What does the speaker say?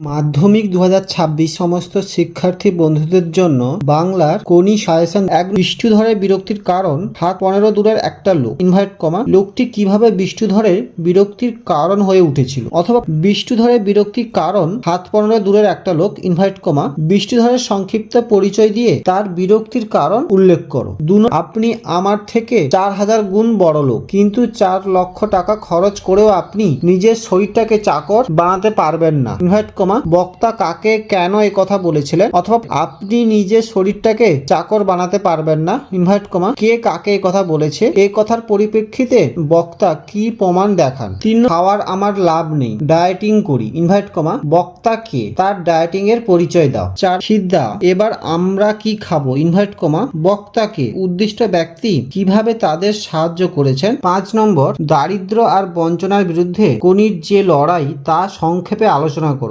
মাধ্যমিক দু হাজার ছাব্বিশ সমস্ত শিক্ষার্থী বন্ধুদের জন্য বাংলার কোনি সাজেশন এক বিষ্ণুধরের বিরক্তির কারণ হাত পনেরো দূরের একটা লোক। ইনভাইট কমা লোকটি কীভাবে বিষ্ণুধরের বিরক্তির কারণ হয়ে উঠেছিল? অথবা বিষ্ণুধরের বিরক্তির কারণ হাত পনেরো দূরের একটা লোক ইনভাইট কমা বিষ্ণুধরের সংক্ষিপ্ত পরিচয় দিয়ে তার বিরক্তির কারণ উল্লেখ করো। দু আপনি আমার থেকে চার হাজার গুণ বড় লোক, কিন্তু চার লক্ষ টাকা খরচ করেও আপনি নিজের শরীরটাকে চাকর বানাতে পারবেন না। ইনভাইট কমা বক্তা কাকে কেন এই কথা বলেছিলেন? অথবা আপনি নিজের শরীরটাকে চাকর বানাতে পারবেন না? ইনভাইট কমা, কে কাকে এই কথা বলেছে? এই কথার পরিপ্রেক্ষিতে বক্তা কি প্রমাণ দেখান? তিন খাওয়ার আমার লাভ নেই ডায়েটিং করি। ইনভাইট কমা, বক্তা কে? তার ডায়েটিং এর পরিচয় দাও। চার, সিদ্ধা, এবার আমরা কি খাব? ইনভাইট কমা বক্তাকে উদ্দিষ্ট ব্যক্তি কীভাবে তাদের সাহায্য করেছেন? পাঁচ নম্বর, দারিদ্র আর বঞ্চনার বিরুদ্ধে কোনির যে লড়াই, তা সংক্ষেপে আলোচনা করো।